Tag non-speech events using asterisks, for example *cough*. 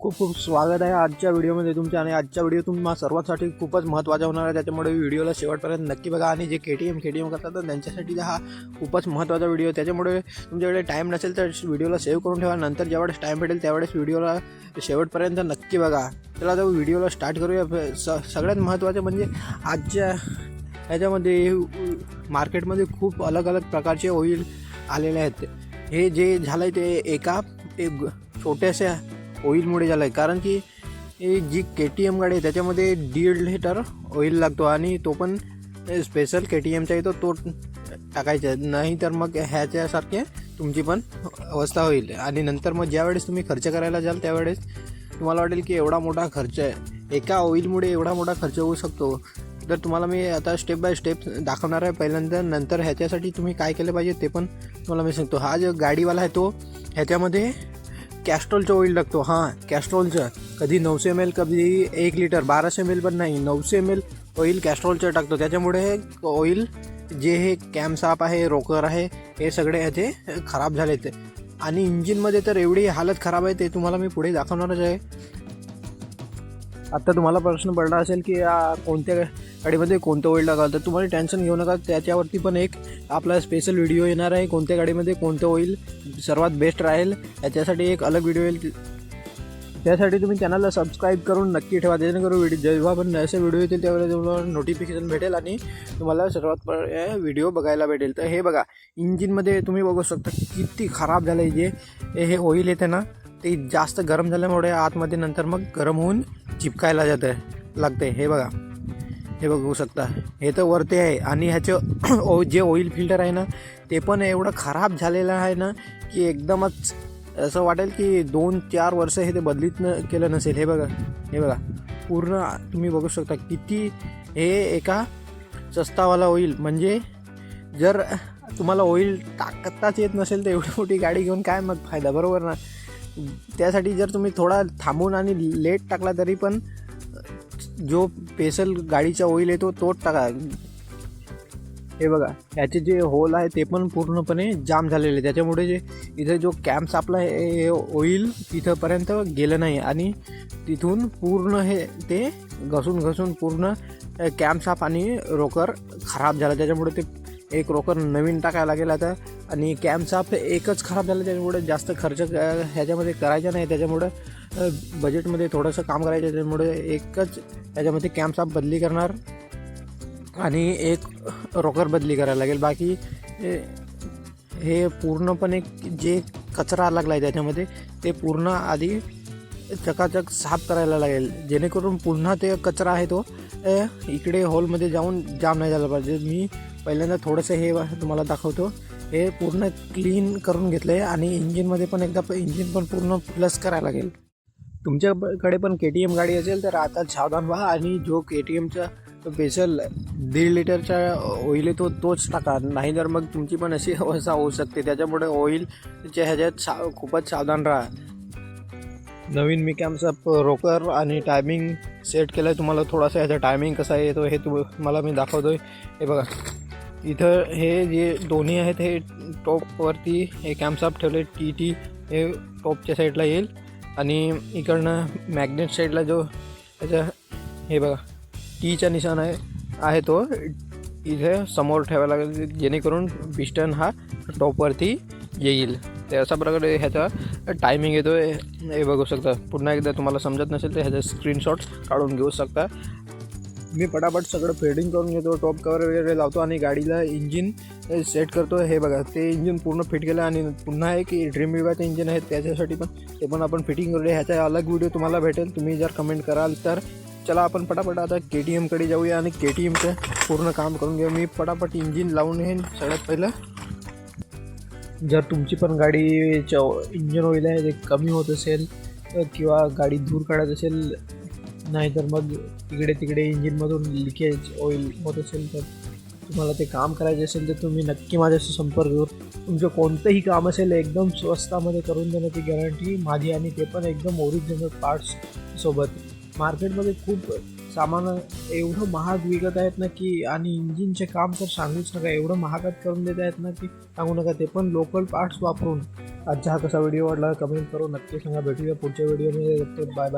खूप खूप स्वागत आहे आजच्या व्हिडिओमध्ये तुमच्या आणि आजच्या व्हिडिओ तुम्हा सर्वांसाठी खूपच महत्त्वाचा होणार आहे. त्याच्यामुळे व्हिडिओला शेवटपर्यंत नक्की बघा आणि जे K T M K T M करतात तर त्यांच्यासाठी हा खूपच महत्त्वाचा व्हिडिओ. आहे त्याच्यामुळे तुमच्याकडे टाईम नसेल तर व्हिडिओला सेव्ह करून ठेवा. नंतर ज्यावेळेस टाईम भेटेल त्यावेळेस व्हिडिओला शेवटपर्यंत नक्की बघा. चला आता व्हिडिओला स्टार्ट करूया. स सगळ्यात महत्त्वाचं म्हणजे आजच्या ह्याच्यामध्ये मार्केटमध्ये खूप अलग अलग प्रकारचे ऑइल आलेले आहेत. हे जे झालं आहे ते एका एक छोट्याशा ऑइलमुळे झालं आहे कारण की जी के टी एम गाडी आहे त्याच्यामध्ये दीड लिटर ऑइल लागतो आणि तो पण स्पेशल के टी एमचा येतो तो टाकायचा नाही तर मग ह्याच्यासारखे तुमची पण अवस्था होईल. आणि नंतर मग ज्यावेळेस तुम्ही खर्च करायला जाल त्यावेळेस तुम्हाला वाटेल की एवढा मोठा खर्च आहे. एका ऑइलमुळे एवढा मोठा खर्च होऊ शकतो. तर तुम्हाला मी आता स्टेप बाय स्टेप दाखवणार आहे. पहिल्यांदा नंतर ह्याच्यासाठी तुम्ही काय केलं पाहिजे ते पण तुम्हाला मी सांगतो. हा जो गाडीवाला आहे तो ह्याच्यामध्ये कॅस्ट्रोलचं ऑइल लागतो हां कॅस्ट्रॉलचं कधी नऊशे एम एल कधी एक लिटर बाराशे एम एल पण नाही नऊशे एम एल ऑइल कॅस्ट्रॉलचं टाकतो. त्याच्यामुळे हे ऑइल जे हे कॅम्पसाप आहे रोकर आहे हे सगळे ह्याचे खराब झाले ते आणि इंजिनमध्ये तर एवढी हालत खराब आहे ते तुम्हाला मी पुढे दाखवणारच आहे. आत्ता तुम्हाला प्रश्न पडला असेल की कोणत्या गाडीमध्ये कोणतं ऑइल टाकाल तर तुम्हाला टेन्शन घेऊ नका. त्याच्यावरती पण एक आपला स्पेशल व्हिडिओ येणार आहे. कोणत्या गाडीमध्ये कोणतं ऑइल सर्वात बेस्ट राहील याच्यासाठी एक अलग व्हिडिओ येईल. त्यासाठी तुम्ही चॅनलला सबस्क्राईब करून नक्की ठेवा. जेणेकरून व्हिडिओ जेव्हा पण असे व्हिडिओ येतील त्यावेळेला तुम्हाला नोटिफिकेशन भेटेल आणि तुम्हाला सर्वात व्हिडिओ बघायला भेटेल. तर हे बघा इंजिनमध्ये तुम्ही बघू शकता किती खराब झालं आहे जे हे- हे ऑइल येते ना ते जास्त गरम झाल्यामुळे आतमध्ये नंतर मग गरम होऊन चिपकायला जातं लागते हे बघा. हे बघू शकता. हे तर वरती आहे. आणि ह्याचं *clears throat* ओ जे ऑइल फिल्टर आहे ना ते पण एवढं खराब झालेलं आहे ना की एकदमच असं वाटेल की दोन चार वर्ष हे ते बदलीत न केलं नसेल. हे बघा हे बघा. पूर्ण तुम्ही बघू शकता किती हे एका सस्तावाला ऑइल म्हणजे जर तुम्हाला ऑइल टाकताच येत नसेल तर एवढी मोठी गाडी घेऊन काय मग फायदा? बरोबर ना? त्यासाठी जर तुम्ही थोडा थांबून आणि लेट टाकला तरी पण जो पेसल गाडीचा ऑइल येतो तोच टाका. हे बघा ह्याचे जे होल आहे ते पण पूर्णपणे जाम झालेले. त्याच्यामुळे जे इथे जो कॅम्प्स आपला हे होईल तिथंपर्यंत गेलं नाही. आणि तिथून पूर्ण हे ते घसून घसून पूर्ण कॅम्प साप आणि रोकर खराब झाला. त्याच्यामुळे ते एक रोकर नवीन टाकायला लागेल आता. आणि कॅम्प साप एकच खराब झालं त्याच्यामुळे जास्त खर्च ह्याच्यामध्ये करायचा नाही. त्याच्यामुळं बजेटमध्ये थोडंसं काम करायचं त्याच्यामुळे एकच त्याच्यामध्ये कॅम्प साप बदली करणार आणि एक रोकर बदली करायला लागेल. बाकी हे- पूर्णपणे जे कचरा लागला आहे त्याच्यामध्ये ते पूर्ण आधी चकाचक साफ करायला लागेल. जेणेकरून पुन्हा ते कचरा आहे तो इकडे हॉलमध्ये जाऊन जाम नाही झाला पाहिजे. मी पहिल्यांदा थोडंसं हे तुम्हाला दाखवतो. हे पूर्ण क्लीन करून घेतलं आहे आणि इंजिनमध्ये पण एकदा इंजिन पण पूर्ण प्लस करायला लागेल. तुमच्याकडे पण के टी एम गाडी असेल तर आता सावधान व्हा आणि जो के टी एमचा स्पेशल दीड लिटरचा ऑइल तो तोच टाका. नाही तर मग तुमची पण अशी अवस्था होऊ शकते. त्याच्यामुळे ऑइलच्या ह्याच्यात सा खूपच सावधान राहा. नवीन मी कॅम्पचा रोकर आणि टायमिंग सेट केलं आहे तुम्हाला थोडासा ह्याचा टायमिंग कसा येतो हे तुम्हाला मी दाखवतो आहे हे बघा. इथं हे जे दोन्ही आहेत हे टॉपवरती हे कॅम्पसाप ठेवले टी टी हे टॉपच्या साईडला येईल. आणि इकडनं मॅग्नेट साईडला जो त्याचा हे बघा टीचा निशाण आहे आहे तो. इथे समोर ठेवायला लागेल जेणेकरून पिस्टन हा टॉपवरती येईल. ते अशा प्रकारे ह्याचा टायमिंग येतो हे बघू शकता. पुन्हा एकदा तुम्हाला समजत नसेल तर ह्याचा स्क्रीनशॉट काढून घेऊ शकता. मी पटापट सगळं फेडिंग करून घेतो टॉप कवर वगैरे लावतो आणि गाडीला इंजिन सेट करतो. हे बघा ते इंजिन पूर्ण फिट केलं आणि पुन्हा एक ड्रीम विवाचं इंजिन आहे त्याच्यासाठी पण ते पण आपण फिटिंग करूया. ह्याचा अलग व्हिडिओ तुम्हाला भेटेल. तुम्ही जर कमेंट कराल तर. चला आपण पटापट आता के टी एमकडे जाऊया आणि के टी एमचं पूर्ण काम करून घेऊ. मी पटापट इंजिन लावून येईन सगळ्यात पहिलं. जर तुमची पण गाडीचं इंजिन ऑइल आहे ते कमी होत असेल किंवा गाडी दूर काढत असेल नाहीतर मग तिकडे तिकडे इंजिनमधून लिकेज ऑइल होत असेल तर तुम्हाला ते काम करायचे असेल तर तुम्ही नक्की माझ्याशी संपर्क करू. तुमचं कोणतंही काम असेल एकदम स्वस्तामध्ये करून देण्याची गॅरंटी माझी आणि ते पण एकदम ओरिजिनल पार्ट्स सोबत. मार्केटमध्ये खूप सामान एवढं महाग विकत आहेत ना की आणि इंजिनचे काम तर सांगूच नका एवढं महागात करून देत आहेत ना की सांगू नका ते पण लोकल पार्ट्स वापरून. आजचा हा कसा व्हिडिओ वाटला कमेंट करून नक्की सांगा. भेटूया पुढच्या व्हिडिओमध्ये बाय बाय